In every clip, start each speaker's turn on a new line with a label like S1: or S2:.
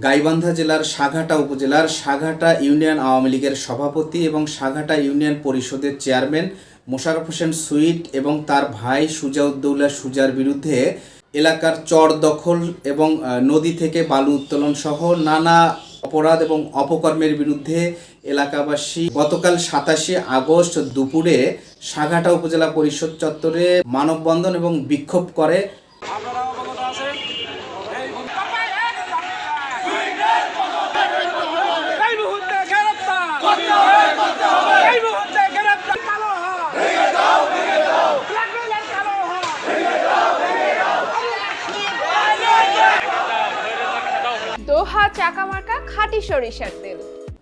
S1: গাইবান্ধা জেলার সাঘাটা উপজেলার সাঘাটা ইউনিয়ন আওয়ামী লীগের সভাপতি এবং সাঘাটা ইউনিয়ন পরিষদের চেয়ারম্যান মোশাররফ হোসেন সুইট এবং তার ভাই সুজাউদ্দৌলা সুজার বিরুদ্ধে এলাকার চর দখল এবং নদী থেকে বালু উত্তোলন সহ নানা অপরাধ এবং অপকর্মের বিরুদ্ধে এলাকাবাসী গতকাল সাতাশে আগস্ট দুপুরে সাঘাটা উপজেলা পরিষদ চত্বরে মানববন্ধন এবং বিক্ষোভ করে
S2: দোহা চাকামার্কা খাঁটি সরিষার তেল।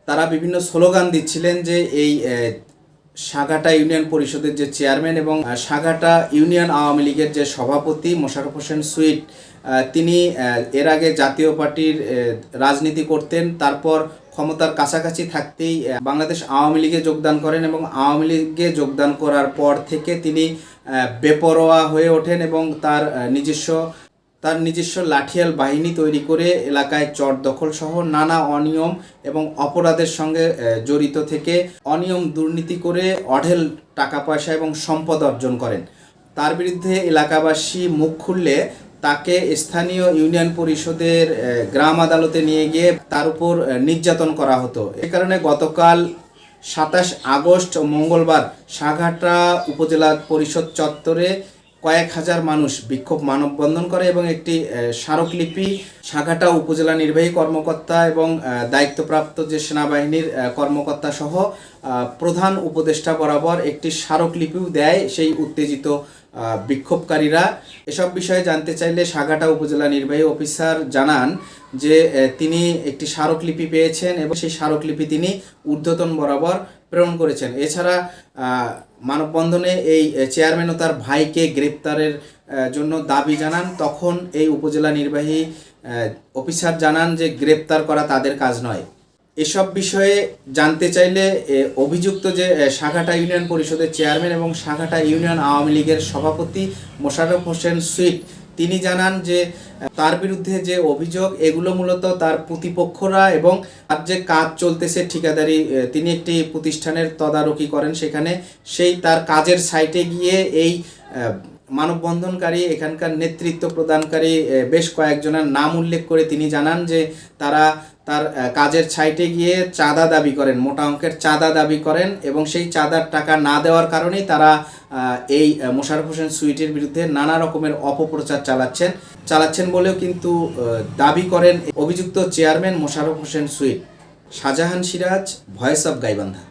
S1: তারা বিভিন্ন স্লোগান দিচ্ছিলেন যে এই সাগাটা ইউনিয়ন পরিষদের যে চেয়ারম্যান এবং সাগাটা ইউনিয়ন আওয়ামী লীগের যে সভাপতি মোশাররফ হোসেন সুইট তিনি এর আগে জাতীয় পার্টির রাজনীতি করতেন, তারপর ক্ষমতার কাছাকাছি থাকতেই বাংলাদেশ আওয়ামী লীগে যোগদান করেন এবং আওয়ামী লীগে যোগদান করার পর থেকে তিনি বেপরোয়া হয়ে ওঠেন এবং তার নিজস্ব তার নিজস্ব লাঠিয়াল বাহিনী তৈরি করে এলাকায় চর দখল সহ নানা অনিয়ম এবং অপরাধের সঙ্গে জড়িত থেকে অনিয়ম দুর্নীতি করে অঢেল টাকা পয়সা এবং সম্পদ অর্জন করেন। তার বিরুদ্ধে এলাকাবাসী মুখ খুললে তাকে স্থানীয় ইউনিয়ন পরিষদের গ্রাম আদালতে নিয়ে গিয়ে তার উপর নির্যাতন করা হতো। এ কারণে গতকাল সাতাশ আগস্ট মঙ্গলবার সাঘাটা উপজেলা পরিষদ চত্বরে কয়েক হাজার মানুষ বিক্ষোভ মানববন্ধন করে এবং একটি স্মারকলিপি সাঘাটা উপজেলা নির্বাহী কর্মকর্তা এবং দায়িত্বপ্রাপ্ত যে সেনাবাহিনীর কর্মকর্তা সহ প্রধান উপদেষ্টা বরাবর একটি স্মারকলিপিও দেয় সেই উত্তেজিত বিক্ষোভকারীরা। এসব বিষয়ে জানতে চাইলে সাঘাটা উপজেলা নির্বাহী অফিসার জানান যে তিনি একটি স্মারকলিপি পেয়েছেন এবং সেই স্মারকলিপি তিনি ঊর্ধ্বতন বরাবর প্রেরণ করেছেন। এছাড়া মানববন্ধনে এই চেয়ারম্যান ও তার ভাইকে গ্রেপ্তারের জন্য দাবি জানান। তখন এই উপজেলা নির্বাহী অফিসার জানান যে গ্রেপ্তার করা তাদের কাজ নয়। এসব বিষয়ে জানতে চাইলে অভিযুক্ত যে সাঘাটা ইউনিয়ন পরিষদের চেয়ারম্যান এবং সাঘাটা ইউনিয়ন আওয়ামী লীগের সভাপতি মোশাররফ হোসেন সুইট তিনি জানান যে, তার বিরুদ্ধে যে অভিযোগ, এগুলো মূলত তার প্রতিপক্ষরা এবং তার যে কাজ চলতেছে ঠিকাদারি তিনি একটি প্রতিষ্ঠানের তদারকি করেন সেখানে। সেই তার কাজের সাইটে গিয়ে এই মানববন্ধনকারী, এখানকার নেতৃত্ব প্রদানকারী বেশ কয়েকজনের নাম উল্লেখ করে তিনি জানান যে তারা তার কাজের ছাইটে গিয়ে চাঁদা দাবি করেন, মোটা অঙ্কের চাঁদা দাবি করেন এবং সেই চাঁদার টাকা না দেওয়ার কারণেই তারা এই মোশারফ হোসেন সুইটের বিরুদ্ধে নানা রকমের অপপ্রচার চালাচ্ছেন চালাচ্ছেন বলেও কিন্তু দাবি করেন অভিযুক্ত chairman Mosharraf Hossain Sweet. Shahjahan Siraj, voice of Gaibandha.